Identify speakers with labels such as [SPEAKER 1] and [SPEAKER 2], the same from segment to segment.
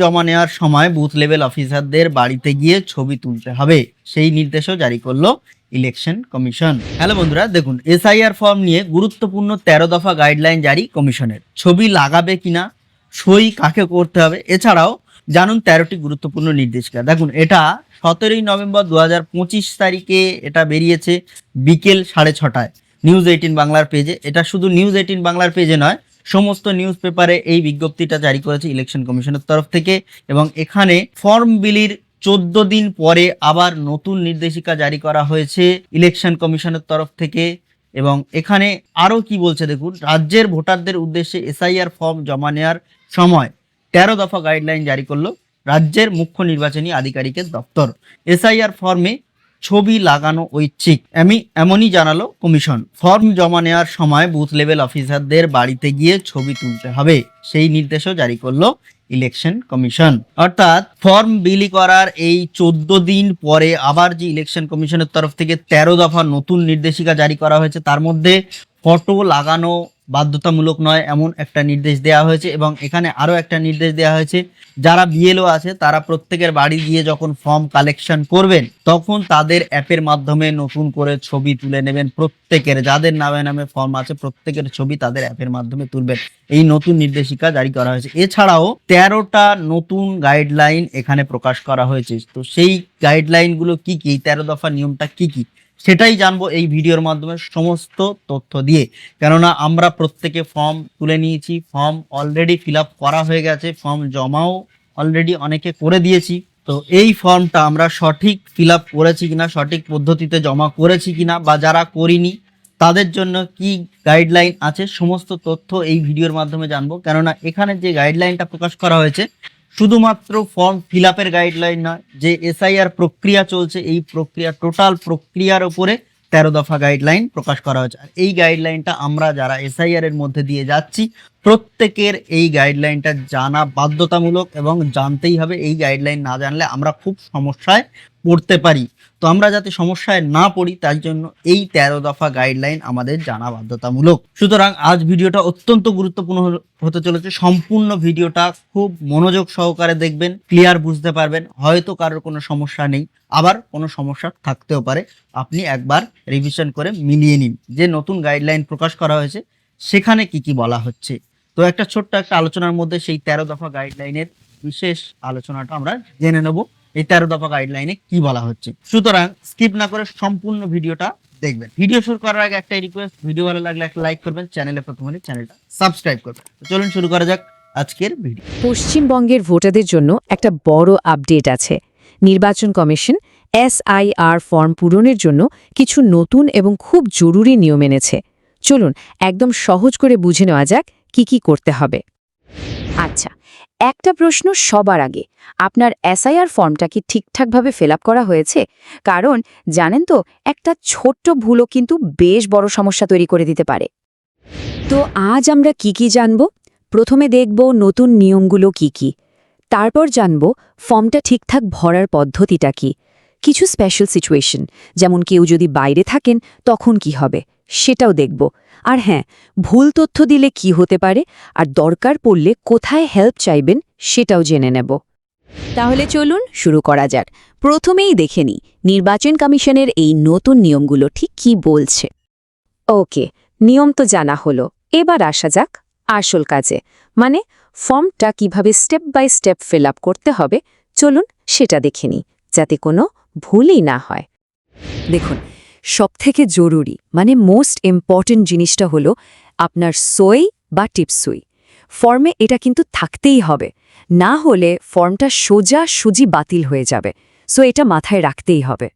[SPEAKER 1] জমা নেওয়ার সময় বুথ লেভেল অফিসারদের বাড়িতে গিয়ে ছবি তুলতে হবে। সেই নির্দেশও জারি করল ইলেকশন কমিশন হ্যালো বন্ধুরা, দেখুন এসআইআর ফর্ম নিয়ে গুরুত্বপূর্ণ তেরো দফা গাইডলাইন জারি কমিশনের। ছবি লাগাবে কিনা, সই কাকে করতে হবে, এছাড়াও জানুন তেরোটি গুরুত্বপূর্ণ নির্দেশিকা। দেখুন, এটা সতেরোই নভেম্বর দু তারিখে এটা বেরিয়েছে বিকেল সাড়ে ছটায়। নিউজ এইটিন বাংলার পেজে এটা শুধু নিউজ এইটিন বাংলার পেজে নয় সমস্ত নিউজ পেপারে এই বিজ্ঞপ্তিটা জারি করেছে ইলেকশন কমিশনের তরফ থেকে এবং এখানে ফর্ম বিলির চোদ্দ দিন পরে আবার নতুন নির্দেশিকা জারি করা হয়েছে ইলেকশন কমিশনের তরফ থেকে এবং এখানে আরও কি বলছে দেখুন, রাজ্যের ভোটারদের উদ্দেশ্যে এসআইআর ফর্ম জমা নেওয়ার সময় তেরো দফা গাইডলাইন জারি করল রাজ্যের মুখ্য নির্বাচনী আধিকারিকের দপ্তর। এসআইআর ফর্মে ছবি লাগানো ঐচ্ছিক। এমনি এমনই জানালো কমিশন। ফর্ম জমা নেওয়ার সময় বুথ লেভেল অফিসারদের বাড়িতে গিয়ে ছবি তুলতে হবে, সেই নির্দেশও জারি করল ইলেকশন কমিশন। অর্থাৎ ফর্ম বিলি করার এই চোদ্দ দিন পরে আবার যে ইলেকশন কমিশনের তরফ থেকে তেরো দফা নতুন নির্দেশিকা জারি করা হয়েছে, তার মধ্যে ফটো লাগানো বাধ্যতামূলক নয়, এমন একটা নির্দেশ দেওয়া হয়েছে এবং এখানে আরও একটা নির্দেশ দেওয়া হয়েছে। যারা বিএলও আছে, তারা প্রত্যেকের বাড়ি গিয়ে যখন ফর্ম কালেকশন করবেন, তখন তাদের অ্যাপের মাধ্যমে নতুন করে ছবি তুলে নেবেন প্রত্যেকের। যাদের নামে নামে ফর্ম আছে, প্রত্যেকের ছবি তাদের অ্যাপের মাধ্যমে তুলবেন। এই নতুন নির্দেশিকা জারি করা হয়েছে। এছাড়াও তেরোটা নতুন গাইডলাইন এখানে প্রকাশ করা হয়েছে। তো সেই গাইডলাইনগুলো কি কি? তেরো দফা নিয়মটা কি কি? সেটাই জানব এই ভিডিওর মাধ্যমে সমস্ত তথ্য দিয়ে। কেননা আমরা প্রত্যেকে ফর্ম তুলে নিয়েছি ফর্ম অলরেডি ফিল করা হয়ে গেছে ফর্ম জমাও অলরেডি অনেকে করে দিয়েছি। তো এই ফর্মটা আমরা সঠিক ফিল করেছি কিনা, সঠিক পদ্ধতিতে জমা করেছি কিনা বা যারা করিনি, তাদের জন্য কি গাইডলাইন আছে, সমস্ত তথ্য এই ভিডিওর মাধ্যমে জানব। কেননা এখানে যে গাইডলাইনটা প্রকাশ করা হয়েছে শুধুমাত্র ফর্ম ফিল আপের গাইডলাইন নয়, যে এসআইআর প্রক্রিয়া চলছে, এই প্রক্রিয়া টোটাল প্রক্রিয়ার ওপরে তেরো দফা গাইডলাইন প্রকাশ করা হয়েছে। আর এই গাইডলাইনটা আমরা যারা এসআইআর এর মধ্যে দিয়ে যাচ্ছি প্রত্যেকের এই গাইডলাইনটা জানা বাধ্যতামূলক এবং জানতেই হবে, এই গাইডলাইন না জানলে আমরা খুব সমস্যায় পড়তে পারি। তো আমরা যাতে সমস্যায় না পড়ি, তার জন্য এই তেরো দফা গাইডলাইন আমাদের জানা বাধ্যতামূলক। সুতরাং আজ ভিডিওটা অত্যন্ত গুরুত্বপূর্ণ হতে চলেছে। সম্পূর্ণ ভিডিওটা খুব মনোযোগ সহকারে দেখবেন ক্লিয়ার বুঝতে পারবেন। হয়তো কারোর কোনো সমস্যা নেই, আবার কোনো সমস্যা থাকতেও পারে। আপনি একবার রিভিশন করে মিলিয়ে নিন যে নতুন গাইডলাইন প্রকাশ করা হয়েছে, সেখানে কি কি বলা হচ্ছে। তো একটা ছোট্ট একটা আলোচনার মধ্যে সেই তেরো দফা গাইডলাইনের বিশেষ আলোচনাটা আমরা জেনে নেব। এই তেরো দফা গাইডলাইনে কি বলা হচ্ছে? সুতরাং স্কিপ না করে সম্পূর্ণ ভিডিওটা দেখবেন। ভিডিও শুরু করার আগে একটাই রিকোয়েস্ট ভিডিও ভালো লাগলে একটা লাইক করবেন চ্যানেলে চ্যানেলটা সাবস্ক্রাইব করবেন। চলুন শুরু করা যাক আজকের ভিডিও
[SPEAKER 2] পশ্চিমবঙ্গের ভোটারদের জন্য একটা বড় আপডেট আছে। নির্বাচন কমিশন এসআইআর ফর্ম পূরণের জন্য কিছু নতুন এবং খুব জরুরি নিয়ম এনেছে। চলুন একদম সহজ করে বুঝে নেওয়া যাক কি কি করতে হবে? আচ্ছা একটা প্রশ্ন সবার আগে। আপনার এসআইআর ফর্মটা কি ঠিকঠাকভাবে ফিল করা হয়েছে? কারণ, জানেন তো, একটা ছোট্ট ভুলও কিন্তু বেশ বড় সমস্যা তৈরি করে দিতে পারে। তো আজ আমরা কি কি জানব? প্রথমে দেখব নতুন নিয়মগুলো কি কি। তারপর জানব ফর্মটা ঠিকঠাক ভরার পদ্ধতিটা কি। কিছু স্পেশাল সিচুয়েশন যেমন কেউ যদি বাইরে থাকেন, তখন কি হবে? সেটাও দেখব। আর হ্যাঁ ভুল তথ্য দিলে কি হতে পারে? আর দরকার পড়লে কোথায় হেল্প চাইবেন সেটাও জেনে নেব। তাহলে চলুন শুরু করা যাক। প্রথমেই দেখে নিই, নির্বাচন কমিশনের এই নতুন নিয়মগুলো ঠিক কি বলছে। ওকে, নিয়ম তো জানা হলো। এবার আসা যাক আসল কাজে। মানে ফর্মটা কীভাবে স্টেপ বাই স্টেপ ফিল করতে হবে, চলুন সেটা দেখে নিই, যাতে কোনো ভুলই না হয়। দেখুন সবথেকে জরুরি মানে মোস্ট ইম্পর্ট্যান্ট জিনিসটা হলো আপনার সই বা টিপসই। ফর্মে এটা কিন্তু থাকতেই হবে। না হলে ফর্মটা সোজা সুজি বাতিল হয়ে যাবে। সো এটা মাথায় রাখতেই হবে।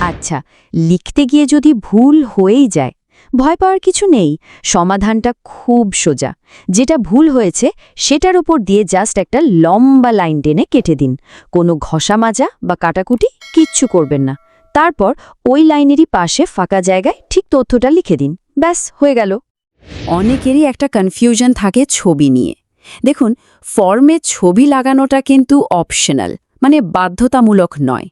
[SPEAKER 2] আচ্ছা লিখতে গিয়ে যদি ভুল হয়েই যায়, ভয় পাওয়ার কিছু নেই, সমাধানটা খুব সোজা। যেটা ভুল হয়েছে, সেটার উপর দিয়ে জাস্ট একটা লম্বা লাইন টেনে কেটে দিন। কোনো ঘষা মাজা বা কাটাকুটি কিচ্ছু করবেন না। তারপর ওই লাইনেরই পাশে ফাঁকা জায়গায় ঠিক তথ্যটা লিখে দিন। ব্যাস, হয়ে গেল। অনেকেরই একটা কনফিউশন থাকে ছবি নিয়ে। দেখুন ফর্মে ছবি লাগানোটা কিন্তু অপশনাল মানে বাধ্যতামূলক নয়।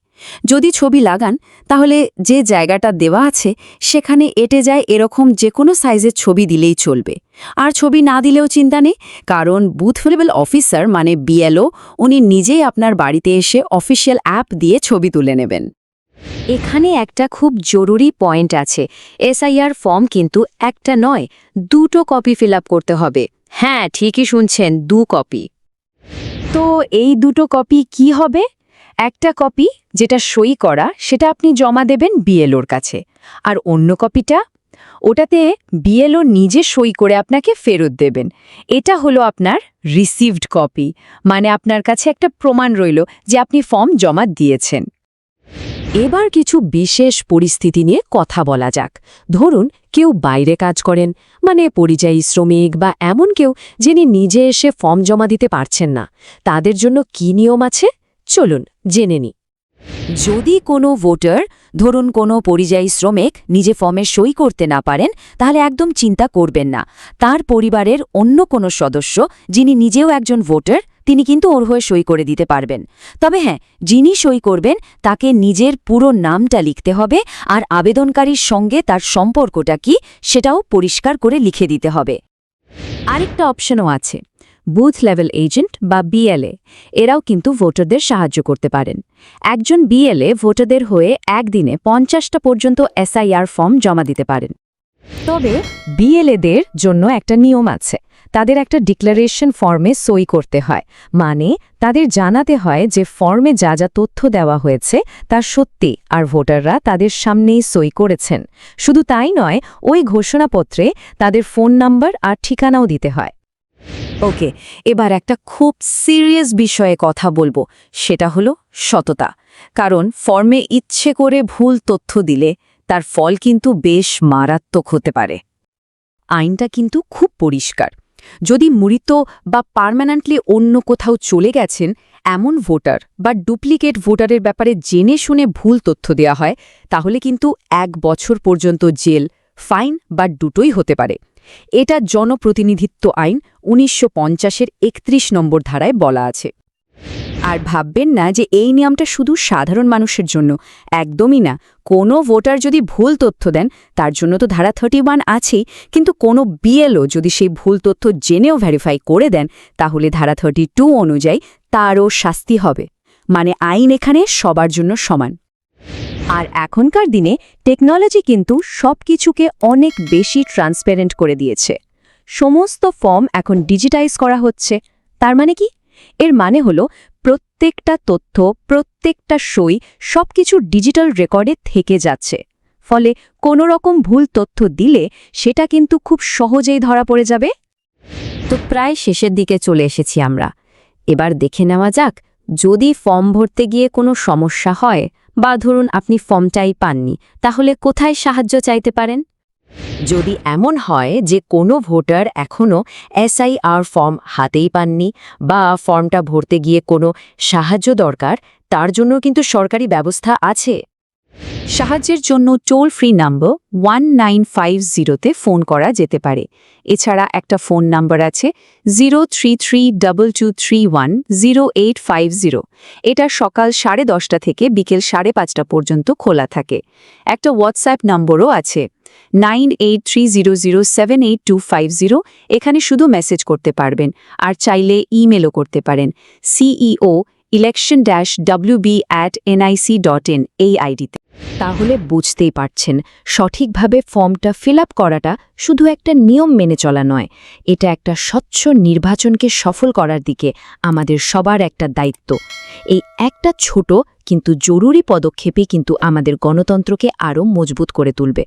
[SPEAKER 2] যদি ছবি লাগান, তাহলে যে জায়গাটা দেওয়া আছে, সেখানে এটে যায় এরকম যে কোনো সাইজের ছবি দিলেই চলবে।
[SPEAKER 3] আর ছবি না দিলেও চিন্তা নেই, কারণ বুথ লেভেল অফিসার মানে বিএলও উনি নিজেই আপনার বাড়িতে এসে অফিসিয়াল অ্যাপ দিয়ে ছবি তুলে নেবেন।
[SPEAKER 2] এখানে একটা খুব জরুরি পয়েন্ট আছে। এসআইআর ফর্ম কিন্তু একটা নয়, দুটো কপি ফিল করতে হবে। হ্যাঁ ঠিকই শুনছেন, দু কপি। তো এই দুটো কপি কি হবে? একটা কপি যেটা সই করা, সেটা আপনি জমা দেবেন বিএলওর কাছে। আর অন্য কপিটা, ওটাতে বিএলও নিজে সই করে আপনাকে ফেরত দেবেন। এটা হলো আপনার রিসিভড কপি মানে আপনার কাছে একটা প্রমাণ রইল যে আপনি ফর্ম জমা দিয়েছেন। এবার কিছু বিশেষ পরিস্থিতি নিয়ে কথা বলা যাক। ধরুন, কেউ বাইরে কাজ করেন মানে পরিযায়ী শ্রমিক বা এমন কেউ যিনি নিজে এসে ফর্ম জমা দিতে পারছেন না। তাদের জন্য কি নিয়ম আছে? চলুন, জেনে নি। যদি কোনো ভোটার, ধরুন কোনো পরিযায়ী শ্রমিক নিজে ফর্মে সই করতে না পারেন, তাহলে একদম চিন্তা করবেন না। তার পরিবারের অন্য কোনো সদস্য, যিনি নিজেও একজন ভোটার তিনি কিন্তু ওর হয়ে সই করে দিতে পারবেন। তবে হ্যাঁ যিনি সই করবেন, তাকে নিজের পুরো নামটা লিখতে হবে আর আবেদনকারীর সঙ্গে তার সম্পর্কটা কি সেটাও পরিষ্কার করে লিখে দিতে হবে। আরেকটা অপশনও আছে, বুথ লেভেল এজেন্ট বা বিএলএ। এরাও কিন্তু ভোটারদের সাহায্য করতে পারেন। একজন বিএলএ ভোটারদের হয়ে একদিনে পঞ্চাশটা পর্যন্ত এসআইআর ফর্ম জমা দিতে পারেন। তবে বিএলএদের জন্য একটা নিয়ম আছে তাদের একটা ডিক্লারেশন ফর্মে সই করতে হয়। মানে তাদের জানাতে হয় যে ফর্মে যা যা তথ্য দেওয়া হয়েছে, তা সত্যি আর ভোটাররা তাদের সামনেই সই করেছেন। শুধু তাই নয়, ওই ঘোষণাপত্রে তাদের ফোন নাম্বার আর ঠিকানাও দিতে হয়। ওকে, এবার একটা খুব সিরিয়াস বিষয়ে কথা বলব, সেটা হলো সততা। কারণ ফর্মে ইচ্ছে করে ভুল তথ্য দিলে তার ফল কিন্তু বেশ মারাত্মক হতে পারে। আইনটা কিন্তু খুব পরিষ্কার। যদি মৃত বা পার্মানেন্টলি অন্য কোথাও চলে গেছেন, এমন ভোটার বা ডুপ্লিকেট ভোটারের ব্যাপারে জেনে শুনে ভুল তথ্য দেয়া হয়, তাহলে কিন্তু এক বছর পর্যন্ত জেল, ফাইন বা দুটোই হতে পারে। এটা জনপ্রতিনিধিত্ব আইন উনিশশো পঞ্চাশের একত্রিশ নম্বর ধারায় বলা আছে। আর ভাববেন না যে এই নিয়মটা শুধু সাধারণ মানুষের জন্য, একদমই না। কোনো ভোটার যদি ভুল তথ্য দেন, তার জন্য তো ধারা থার্টি ওয়ান আছেই, কিন্তু কোনো বিএলও যদি সেই ভুল তথ্য জেনেও ভেরিফাই করে দেন, তাহলে ধারা থার্টি টু অনুযায়ী তারও শাস্তি হবে। মানে আইন এখানে সবার জন্য সমান। আর এখনকার দিনে টেকনোলজি কিন্তু সব কিছুকে অনেক বেশি ট্রান্সপারেন্ট করে দিয়েছে। সমস্ত ফর্ম এখন ডিজিটাইজ করা হচ্ছে। তার মানে কি? এর মানে হলো প্রত্যেকটা তথ্য, প্রত্যেকটা সই সবকিছু ডিজিটাল রেকর্ডে থেকে যাচ্ছে। ফলে কোনো রকম ভুল তথ্য দিলে সেটা কিন্তু খুব সহজেই ধরা পড়ে যাবে। তো প্রায় শেষের দিকে চলে এসেছি আমরা। এবার দেখে নেওয়া যাক, যদি ফর্ম ভরতে গিয়ে কোনো সমস্যা হয়, বা ধরুন আপনি ফর্মটাই পাননি, তাহলে কোথায় সাহায্য চাইতে পারেন? যদি এমন হয় যে কোনো ভোটার এখনও এসআইআর ফর্ম হাতেই পাননি বা ফর্মটা ভরতে গিয়ে কোনো সাহায্য দরকার, তার জন্য কিন্তু সরকারি ব্যবস্থা আছে। সাহায্যের জন্য toll free number one nine five জিরোতে ফোন করা যেতে পারে। এছাড়া একটা ফোন নাম্বার আছে zero three three two three one zero eight five zero. এটা সকাল সাড়ে দশটা থেকে বিকেল সাড়ে পাঁচটা পর্যন্ত খোলা থাকে। একটা হোয়াটসঅ্যাপ নম্বরও আছে। নাইন এখানে শুধু মেসেজ করতে পারবেন, আর চাইলে ইমেলও করতে পারেন। CEO election dash WB at NIC dot in এই আইডিতে তাহলে বুঝতেই পারছেন, সঠিকভাবে ফর্মটা ফিল করাটা শুধু একটা নিয়ম মেনে চলা নয়, এটা একটা স্বচ্ছ নির্বাচনকে সফল করার দিকে আমাদের সবার একটা দায়িত্ব। এই একটা ছোট কিন্তু জরুরি পদক্ষেপই কিন্তু আমাদের গণতন্ত্রকে আরও মজবুত করে তুলবে।